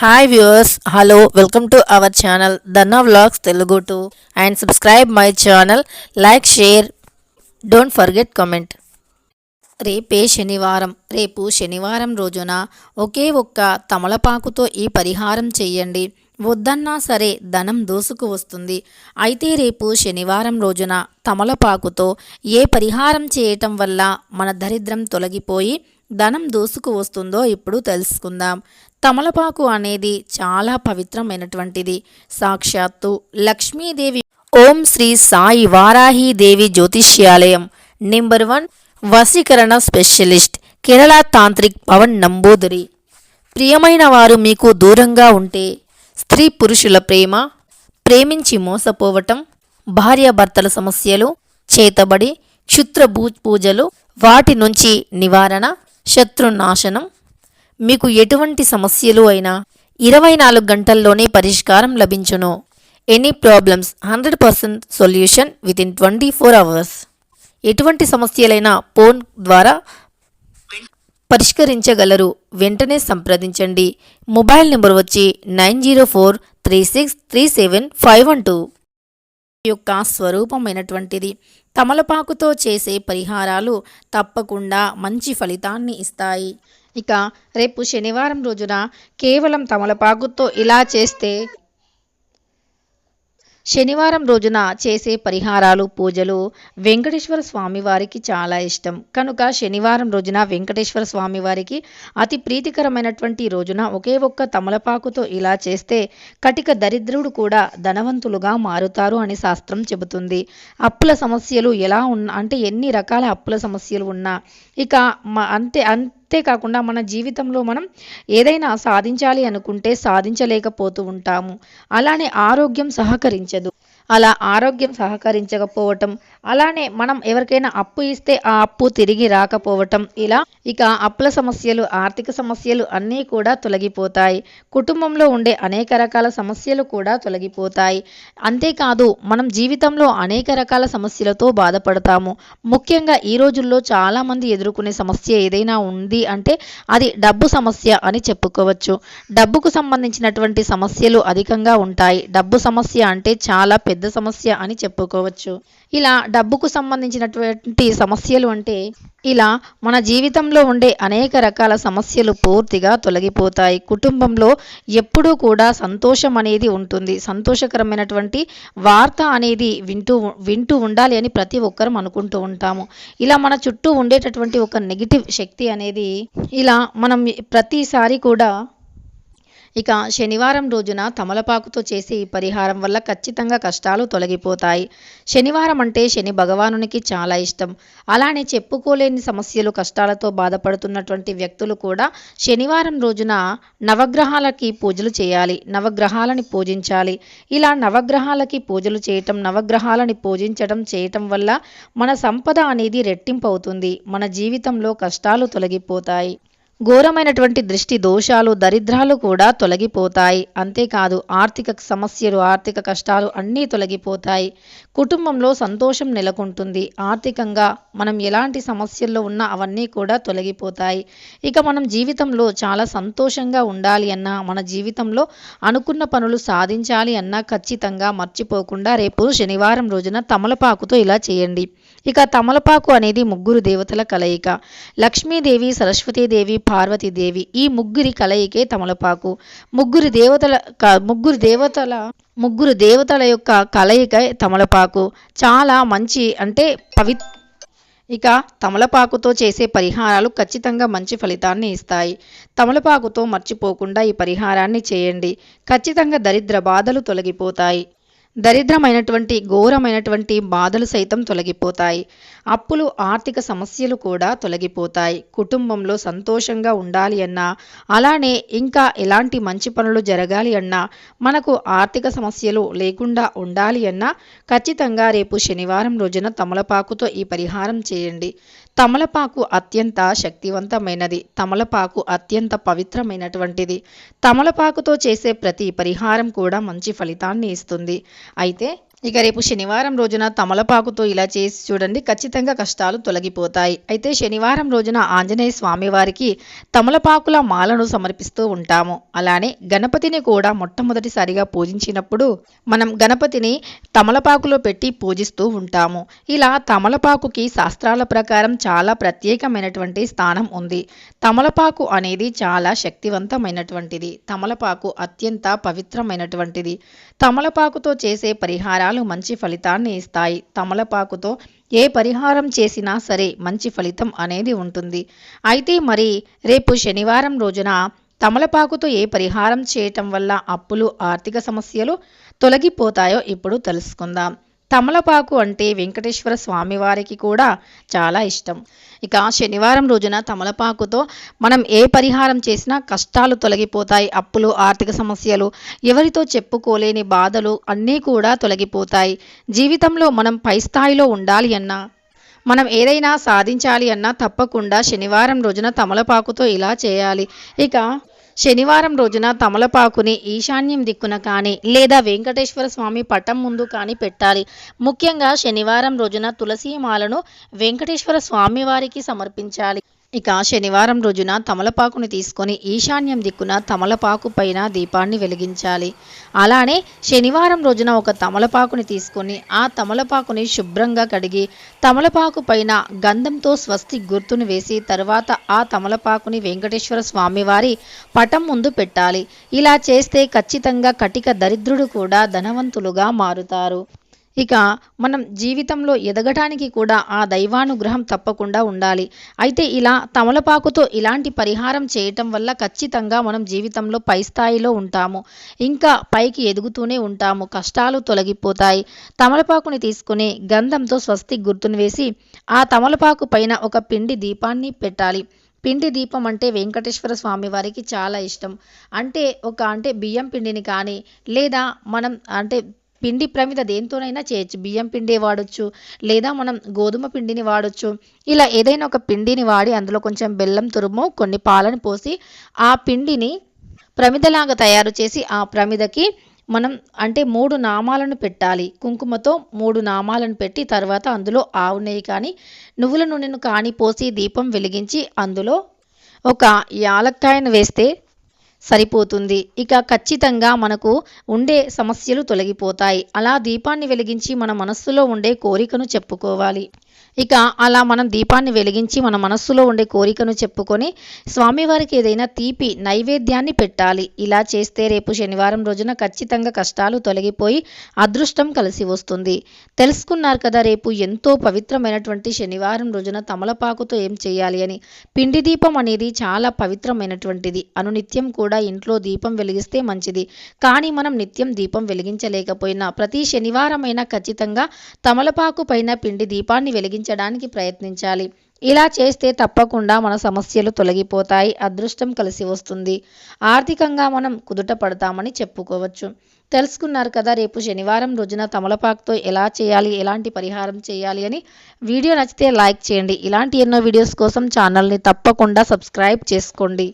Hi viewers hello welcome to our channel Danna vlogs Telugu to and subscribe my channel like share don't forget comment రేపే శనివారం రేపు శనివారం రోజున ఒకే ఒక్క తమలపాకుతో ఈ పరిహారం చేయండి. వద్దన్నా సరే ధనం దోసుకు వస్తుంది. అయితే రేపు శనివారం రోజున తమలపాకుతో ఏ పరిహారం చేయటం వల్ల మన దరిద్రం తొలగిపోయి ధనం దోసుకు వస్తుందో ఇప్పుడు తెలుసుకుందాం. తమలపాకు అనేది చాలా పవిత్రమైనటువంటిది. సాక్షాత్తు లక్ష్మీదేవి ఓం శ్రీ సాయి వారాహీదేవి జ్యోతిష్యాలయం నెంబర్ వన్ వశీకరణ స్పెషలిస్ట్ కేరళ తాంత్రిక్ పవన్ నంబూదరి. ప్రియమైన వారు మీకు దూరంగా ఉంటే స్త్రీ పురుషుల ప్రేమ ప్రేమించి మోసపోవటం భార్యాభర్తల సమస్యలు చేతబడి క్షుద్ర భూ పూజలు వాటి నుంచి నివారణ శత్రునాశనం మీకు ఎటువంటి సమస్యలు అయినా ఇరవై నాలుగు గంటల్లోనే పరిష్కారం లభించును. Any problems hundred percent solution within twenty four hours ఎటువంటి సమస్యలైనా ఫోన్ ద్వారా పరిష్కరించగలరు. వెంటనే సంప్రదించండి. మొబైల్ నెంబర్ వచ్చి nine zero four three six three seven five one two. యొక్క స్వరూపమైనటువంటిది తమలపాకుతో చేసే పరిహారాలు తప్పకుండా మంచి ఫలితాన్ని ఇస్తాయి. ఇక రేపు శనివారం రోజున కేవలం తమలపాకుతో ఇలా చేస్తే శనివారం రోజున చేసే పరిహారాలు పూజలు వెంకటేశ్వర స్వామి వారికి చాలా ఇష్టం. కనుక శనివారం రోజున వెంకటేశ్వర స్వామి వారికి అతి ప్రీతికరమైనటువంటి రోజున ఒకే ఒక్క తమలపాకుతో ఇలా చేస్తే కటిక దరిద్రుడు కూడా ధనవంతులుగా మారుతారు అని శాస్త్రం చెబుతుంది. అప్పుల సమస్యలు ఎలా ఉన్నా అంటే ఎన్ని రకాల అప్పుల సమస్యలు ఉన్నా ఇక అంతే అంతేకాకుండా మన జీవితంలో మనం ఏదైనా సాధించాలి అనుకుంటే సాధించలేకపోతూ ఉంటాము. అలానే ఆరోగ్యం సహకరించదు. అలా ఆరోగ్యం సహకరించకపోవటం అలానే మనం ఎవరికైనా అప్పు ఇస్తే ఆ అప్పు తిరిగి రాకపోవటం ఇలా ఇక అప్పుల సమస్యలు ఆర్థిక సమస్యలు అన్నీ కూడా తొలగిపోతాయి. కుటుంబంలో ఉండే అనేక రకాల సమస్యలు కూడా తొలగిపోతాయి. అంతేకాదు మనం జీవితంలో అనేక రకాల సమస్యలతో బాధపడతాము. ముఖ్యంగా ఈ రోజుల్లో చాలామంది ఎదుర్కొనే సమస్య ఏదైనా ఉంది అంటే అది డబ్బు సమస్య అని చెప్పుకోవచ్చు. డబ్బుకు సంబంధించినటువంటి సమస్యలు అధికంగా ఉంటాయి. డబ్బు సమస్య అంటే చాలా పెద్ద పెద్ద సమస్య అని చెప్పుకోవచ్చు. ఇలా డబ్బుకు సంబంధించినటువంటి సమస్యలు అంటే ఇలా మన జీవితంలో ఉండే అనేక రకాల సమస్యలు పూర్తిగా తొలగిపోతాయి. కుటుంబంలో ఎప్పుడూ కూడా సంతోషం అనేది ఉంటుంది. సంతోషకరమైనటువంటి వార్త అనేది వింటూ వింటూ ఉండాలి అని ప్రతి ఒక్కరం అనుకుంటూ ఉంటాము. ఇలా మన చుట్టూ ఉండేటటువంటి ఒక నెగిటివ్ శక్తి అనేది ఇలా మనం ప్రతిసారి కూడా ఇక శనివారం రోజున తమలపాకుతో చేసే ఈ పరిహారం వల్ల ఖచ్చితంగా కష్టాలు తొలగిపోతాయి. శనివారం అంటే శని భగవానునికి చాలా ఇష్టం. అలానే చెప్పుకోలేని సమస్యలు కష్టాలతో బాధపడుతున్నటువంటి వ్యక్తులు కూడా శనివారం రోజున నవగ్రహాలకి పూజలు చేయాలి నవగ్రహాలని పూజించాలి. ఇలా నవగ్రహాలకి పూజలు చేయటం నవగ్రహాలని పూజించడం చేయటం వల్ల మన సంపద అనేది రెట్టింపు అవుతుంది. మన జీవితంలో కష్టాలు తొలగిపోతాయి. ఘోరమైనటువంటి దృష్టి దోషాలు దరిద్రాలు కూడా తొలగిపోతాయి. అంతేకాదు ఆర్థిక సమస్యలు ఆర్థిక కష్టాలు అన్నీ తొలగిపోతాయి. కుటుంబంలో సంతోషం నెలకొంటుంది. ఆర్థికంగా మనం ఎలాంటి సమస్యల్లో ఉన్నా అవన్నీ కూడా తొలగిపోతాయి. ఇక మనం జీవితంలో చాలా సంతోషంగా ఉండాలి అన్నా మన జీవితంలో అనుకున్న పనులు సాధించాలి అన్నా ఖచ్చితంగా మర్చిపోకుండా రేపు శనివారం రోజున తమలపాకుతో ఇలా చేయండి. ఇక తమలపాకు అనేది ముగ్గురు దేవతల కలయిక. లక్ష్మీదేవి సరస్వతీదేవి పార్వతీదేవి ఈ ముగ్గురి కలయికే తమలపాకు. ముగ్గురు దేవతల ముగ్గురు దేవతల ముగ్గురు దేవతల యొక్క కలయిక తమలపాకు. చాలా మంచి అంటే పవి ఇక తమలపాకుతో చేసే పరిహారాలు ఖచ్చితంగా మంచి ఫలితాన్ని ఇస్తాయి. తమలపాకుతో మర్చిపోకుండా ఈ పరిహారాన్ని చేయండి. ఖచ్చితంగా దరిద్ర బాధలు తొలగిపోతాయి. దరిద్రమైనటువంటి ఘోరమైనటువంటి బాధలు సైతం తొలగిపోతాయి. అప్పులు ఆర్థిక సమస్యలు కూడా తొలగిపోతాయి. కుటుంబంలో సంతోషంగా ఉండాలి అన్నా అలానే ఇంకా ఎలాంటి మంచి పనులు జరగాలి అన్నా మనకు ఆర్థిక సమస్యలు లేకుండా ఉండాలి అన్నా ఖచ్చితంగా రేపు శనివారం రోజున తమలపాకుతో ఈ పరిహారం చేయండి. తమలపాకు అత్యంత శక్తివంతమైనది. తమలపాకు అత్యంత పవిత్రమైనటువంటిది. తమలపాకుతో చేసే ప్రతి పరిహారం కూడా మంచి ఫలితాన్ని ఇస్తుంది. అయితే ఇక రేపు శనివారం రోజున తమలపాకుతో ఇలా చేసి చూడండి ఖచ్చితంగా కష్టాలు తొలగిపోతాయి. అయితే శనివారం రోజున ఆంజనేయ స్వామి వారికి తమలపాకుల మాలను సమర్పిస్తూ ఉంటాము. అలానే గణపతిని కూడా మొట్టమొదటిసారిగా పూజించినప్పుడు మనం గణపతిని తమలపాకులో పెట్టి పూజిస్తూ ఉంటాము. ఇలా తమలపాకుకి శాస్త్రాల ప్రకారం చాలా ప్రత్యేకమైనటువంటి స్థానం ఉంది. తమలపాకు అనేది చాలా శక్తివంతమైనటువంటిది. తమలపాకు అత్యంత పవిత్రమైనటువంటిది. తమలపాకుతో చేసే పరిహారాలు మంచి ఫలితాన్ని ఇస్తాయి. తమలపాకుతో ఏ పరిహారం చేసినా సరే మంచి ఫలితం అనేది ఉంటుంది. అయితే మరి రేపు శనివారం రోజున తమలపాకుతో ఏ పరిహారం చేయటం వల్ల అప్పులు ఆర్థిక సమస్యలు తొలగిపోతాయో ఇప్పుడు తెలుసుకుందాం. తమలపాకు అంటే వెంకటేశ్వర స్వామివారికి కూడా చాలా ఇష్టం. ఇక శనివారం రోజున తమలపాకుతో మనం ఏ పరిహారం చేసినా కష్టాలు తొలగిపోతాయి అప్పులు ఆర్థిక సమస్యలు ఎవరితో చెప్పుకోలేని బాధలు అన్నీ కూడా తొలగిపోతాయి. జీవితంలో మనం పై స్థాయిలో ఉండాలి అన్నా మనం ఏదైనా సాధించాలి అన్నా తప్పకుండా శనివారం రోజున తమలపాకుతో ఇలా చేయాలి. ఇక శనివారం రోజున తమలపాకుని ఈశాన్యం దిక్కున కానీ లేదా వెంకటేశ్వర స్వామి పటం ముందు కానీ పెట్టాలి. ముఖ్యంగా శనివారం రోజున తులసి మాలను వెంకటేశ్వర స్వామి వారికి సమర్పించాలి. ఇక శనివారం రోజున తమలపాకుని తీసుకొని ఈశాన్యం దిక్కున తమలపాకు పైన దీపాన్ని వెలిగించాలి. అలానే శనివారం రోజున ఒక తమలపాకుని తీసుకొని ఆ తమలపాకుని శుభ్రంగా కడిగి తమలపాకు పైన గంధంతో స్వస్తి గుర్తును వేసి తరువాత ఆ తమలపాకుని వెంకటేశ్వర స్వామివారి పటం ముందు పెట్టాలి. ఇలా చేస్తే ఖచ్చితంగా కటిక దరిద్రుడు కూడా ధనవంతులుగా మారుతారు. ఇక మనం జీవితంలో ఎదగటానికి కూడా ఆ దైవానుగ్రహం తప్పకుండా ఉండాలి. అయితే ఇలా తమలపాకుతో ఇలాంటి పరిహారం చేయటం వల్ల ఖచ్చితంగా మనం జీవితంలో పై స్థాయిలో ఉంటాము. ఇంకా పైకి ఎదుగుతూనే ఉంటాము. కష్టాలు తొలగిపోతాయి. తమలపాకుని తీసుకుని గంధంతో స్వస్తి గుర్తును వేసి ఆ తమలపాకు పైన ఒక పిండి దీపాన్ని పెట్టాలి. పిండి దీపం అంటే వెంకటేశ్వర స్వామి వారికి చాలా ఇష్టం. అంటే ఒక అంటే బియ్యం పిండిని కానీ లేదా మనం అంటే పిండి ప్రమిద దేంతోనైనా చేయొచ్చు. బియ్యం పిండి వాడొచ్చు లేదా మనం గోధుమ పిండిని వాడొచ్చు. ఇలా ఏదైనా ఒక పిండిని వాడి అందులో కొంచెం బెల్లం తురుము కొన్ని పాలను పోసి ఆ పిండిని ప్రమిదలాగా తయారు చేసి ఆ ప్రమిదకి మనం అంటే మూడు నామాలను పెట్టాలి. కుంకుమతో మూడు నామాలను పెట్టి తర్వాత అందులో ఆవు నెయ్యి కానీ నువ్వుల నూనెను కానీ పోసి దీపం వెలిగించి అందులో ఒక యాలక్కాయను వేస్తే సరిపోతుంది. ఇక ఖచ్చితంగా మనకు ఉండే సమస్యలు తొలగిపోతాయి. అలా దీపాన్ని వెలిగించి మన మనస్సులో ఉండే కోరికను చెప్పుకోవాలి. ఇక అలా మనం దీపాన్ని వెలిగించి మన మనస్సులో ఉండే కోరికను చెప్పుకొని స్వామివారికి ఏదైనా తీపి నైవేద్యాన్ని పెట్టాలి. ఇలా చేస్తే రేపు శనివారం రోజున ఖచ్చితంగా కష్టాలు తొలగిపోయి అదృష్టం కలిసి వస్తుంది. తెలుసుకున్నారు కదా రేపు ఎంతో పవిత్రమైనటువంటి శనివారం రోజున తమలపాకుతో ఏం చేయాలి అని. పిండి దీపం అనేది చాలా పవిత్రమైనటువంటిది. అనునిత్యం కూడా ఇంట్లో దీపం వెలిగిస్తే మంచిది. కానీ మనం నిత్యం దీపం వెలిగించలేకపోయినా ప్రతి శనివారమైనా ఖచ్చితంగా తమలపాకు పైన పిండి దీపాన్ని వెలిగించడానికి ప్రయత్నించాలి. ఇలా చేస్తే తప్పకుండా మన సమస్యలు తొలగిపోతాయి అదృష్టం కలిసి వస్తుంది. ఆర్థికంగా మనం కుదుట పడతామని చెప్పుకోవచ్చు. తెలుసుకున్నారు కదా రేపు శనివారం రోజున తమలపాకుతో ఎలా చేయాలి ఎలాంటి పరిహారం చేయాలి అని. వీడియో నచ్చితే లైక్ చేయండి. ఇలాంటి ఎన్నో వీడియోస్ కోసం ఛానల్ని తప్పకుండా సబ్స్క్రైబ్ చేసుకోండి.